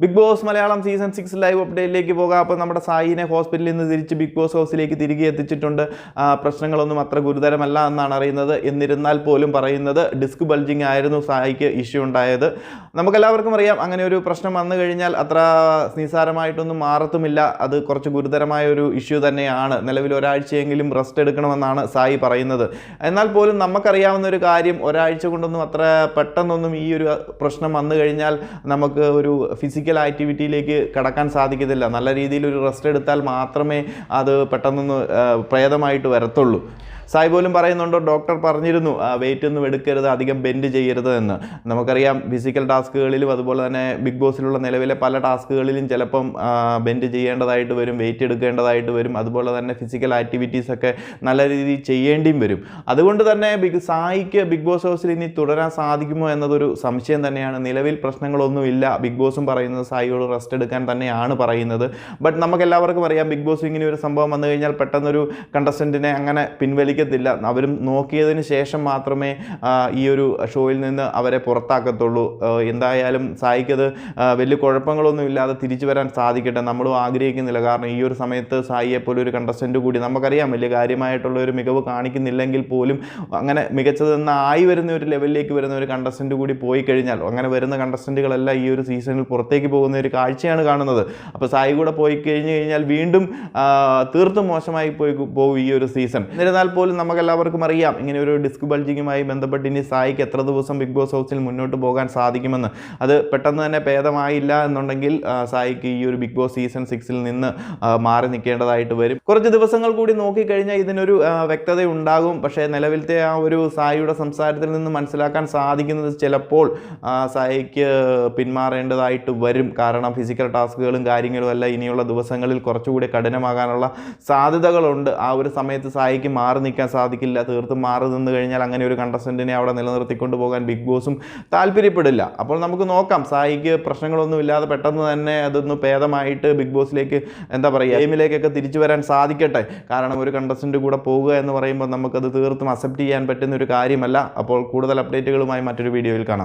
Bigg Boss Malayalam season six live അപ്ഡേറ്റിലേക്ക് പോകാം. അപ്പോൾ നമ്മുടെ സായിനെ ഹോസ്പിറ്റലിൽ നിന്ന് തിരിച്ച് ബിഗ് ബോസ് ഹൗസിലേക്ക് തിരികെ എത്തിച്ചിട്ടുണ്ട്. പ്രശ്നങ്ങളൊന്നും അത്ര ഗുരുതരമല്ല എന്നാണ് അറിയുന്നത്. എന്നിരുന്നാൽ പോലും പറയുന്നത് ഡിസ്ക് ബൾജിങ് ആയിരുന്നു സായിക്ക് ഇഷ്യൂ ഉണ്ടായത്. നമുക്കെല്ലാവർക്കും അറിയാം അങ്ങനെ ഒരു പ്രശ്നം വന്നു കഴിഞ്ഞാൽ അത്ര നിസ്സാരമായിട്ടൊന്നും മാറത്തുമില്ല. അത് കുറച്ച് ഗുരുതരമായ ഒരു ഇഷ്യൂ തന്നെയാണ്. നിലവിൽ ഒരാഴ്ചയെങ്കിലും റെസ്റ്റ് എടുക്കണമെന്നാണ് സായി പറയുന്നത്. എന്നാൽ പോലും നമുക്കറിയാവുന്ന ഒരു കാര്യം ഒരാഴ്ച കൊണ്ടൊന്നും അത്ര പെട്ടെന്നൊന്നും ഈ ഒരു പ്രശ്നം വന്നു കഴിഞ്ഞാൽ നമുക്ക് ഒരു ഫിസിക്കൽ ആക്ടിവിറ്റിയിലേക്ക് കടക്കാൻ സാധിക്കത്തില്ല. നല്ല രീതിയിൽ ഒരു റെസ്റ്റ് എടുത്താൽ മാത്രമേ അത് പെട്ടെന്നൊന്ന് പ്രേതമായിട്ട് വരത്തുള്ളൂ. സായി പോലും പറയുന്നുണ്ടോ? ഡോക്ടർ പറഞ്ഞിരുന്നു വെയിറ്റ് ഒന്നും എടുക്കരുത് അധികം ബെൻഡ് ചെയ്യരുത് എന്ന്. നമുക്കറിയാം ഫിസിക്കൽ ടാസ്കുകളിലും അതുപോലെ തന്നെ ബിഗ് ബോസിലുള്ള നിലവിലെ പല ടാസ്കുകളിലും ചിലപ്പം ബെൻഡ് ചെയ്യേണ്ടതായിട്ട് വരും വെയിറ്റ് എടുക്കേണ്ടതായിട്ട് വരും. അതുപോലെ തന്നെ ഫിസിക്കൽ ആക്ടിവിറ്റീസൊക്കെ നല്ല രീതിയിൽ ചെയ്യേണ്ടിയും വരും. അതുകൊണ്ട് തന്നെ ബിഗ് സായിക്ക് ബിഗ് ബോസ് ഹൗസിൽ ഇനി തുടരാൻ സാധിക്കുമോ എന്നതൊരു സംശയം തന്നെയാണ്. നിലവിൽ പ്രശ്നങ്ങളൊന്നുമില്ല. ബിഗ് ബോസും പറയുന്നത് സായിയോട് റെസ്റ്റ് എടുക്കാൻ തന്നെയാണ് പറയുന്നത്. ബട്ട് നമുക്ക് എല്ലാവർക്കും അറിയാം ബിഗ് ബോസ് ഇങ്ങനെ ഒരു സംഭവം വന്നു കഴിഞ്ഞാൽ പെട്ടെന്നൊരു കണ്ടസ്റ്റന്റിനെ അങ്ങനെ പിൻവലിക്കത്തില്ല അവരും നോക്കിയതിന് ശേഷം മാത്രമേ ഈ ഒരു ഷോയിൽ നിന്ന് അവരെ പുറത്താക്കത്തുള്ളൂ. എന്തായാലും സായിക്കത് വലിയ കുഴപ്പങ്ങളൊന്നും ഇല്ലാതെ തിരിച്ചു വരാൻ സാധിക്കട്ടെ. നമ്മളും ആഗ്രഹിക്കുന്നില്ല. കാരണം ഈ ഒരു സമയത്ത് സായിയെ പോലെ ഒരു കണ്ടസ്റ്റന്റ് കൂടി നമുക്കറിയാം. വലിയ കാര്യമായിട്ടുള്ള ഒരു മികവ് കാണിക്കുന്നില്ലെങ്കിൽ പോലും അങ്ങനെ മികച്ചതെന്ന് ആയി വരുന്ന ഒരു ലെവലിലേക്ക് വരുന്ന ഒരു കണ്ടസ്റ്റന്റ് കൂടി പോയി കഴിഞ്ഞാൽ അങ്ങനെ വരുന്ന കണ്ടസ്റ്റന്റുകളെല്ലാം ഈ ഒരു സീസണിൽ പുറത്തേക്ക് പോകുന്ന ഒരു കാഴ്ചയാണ് കാണുന്നത്. അപ്പോൾ സായി കൂടെ പോയി കഴിഞ്ഞ് കഴിഞ്ഞാൽ വീണ്ടും തീർത്തും മോശമായി പോയി പോകും ഈ ഒരു സീസൺ എന്നിരുന്നാൽ പോലും നമുക്കെല്ലാവർക്കും അറിയാം. ഇങ്ങനെ ഒരു ഡിസ്ക് ബൾജിങ്ങുമായി ബന്ധപ്പെട്ട് ഇനി സായിക്ക് എത്ര ദിവസം ബിഗ് ബോസ് ഹൗസിൽ മുന്നോട്ട് പോകാൻ സാധിക്കുമെന്ന്. അത് പെട്ടെന്ന് തന്നെ ഭേദമായില്ല എന്നുണ്ടെങ്കിൽ സായിക്ക് ഈ ഒരു ബിഗ് ബോസ് സീസൺ സിക്സിൽ നിന്ന് മാറി നിൽക്കേണ്ടതായിട്ട് വരും. കുറച്ച് ദിവസങ്ങൾ കൂടി നോക്കിക്കഴിഞ്ഞാൽ ഇതിനൊരു വ്യക്തത ഉണ്ടാകും പക്ഷേ നിലവിലത്തെ ആ ഒരു സായിയുടെ സംസാരത്തിൽ നിന്ന് മനസ്സിലാക്കാൻ സാധിക്കുന്നത് ചിലപ്പോൾ സായിക്ക് പിന്മാറേണ്ടതായിട്ട് വരും. കാരണം ഫിസിക്കൽ ടാസ്കുകളും കാര്യങ്ങളും എല്ലാം ഇനിയുള്ള ദിവസങ്ങളിൽ കുറച്ചുകൂടി കഠിനമാകാനുള്ള സാധ്യതകളുണ്ട്. ആ ഒരു സമയത്ത് സായിക്ക് മാറി നിൽക്കാൻ സാധിക്കില്ല തീർത്തും മാറി നിന്ന് കഴിഞ്ഞാൽ അങ്ങനെ ഒരു കണ്ടസ്റ്റന്റിനെ അവിടെ നിലനിർത്തിക്കൊണ്ട് പോകാൻ ബിഗ് ബോസും താല്പര്യപ്പെടില്ല. അപ്പോൾ നമുക്ക് നോക്കാം സായിക്ക് പ്രശ്നങ്ങളൊന്നും ഇല്ലാതെ പെട്ടെന്ന് തന്നെ അതൊന്ന് ഭേദമായിട്ട് ബിഗ് ബോസിലേക്ക് എന്താ പറയുക ഗെയിമിലേക്കൊക്കെ തിരിച്ചു വരാൻ സാധിക്കട്ടെ. കാരണം ഒരു കണ്ടസ്റ്റന്റ് കൂടെ പോകുക എന്ന് പറയുമ്പോൾ നമുക്കത് തീർത്തും അക്സെപ്റ്റ് ചെയ്യാൻ പറ്റുന്ന ഒരു കാര്യമല്ല. അപ്പോൾ കൂടുതൽ അപ്ഡേറ്റുകളുമായി മറ്റൊരു വീഡിയോയിൽ കാണാം.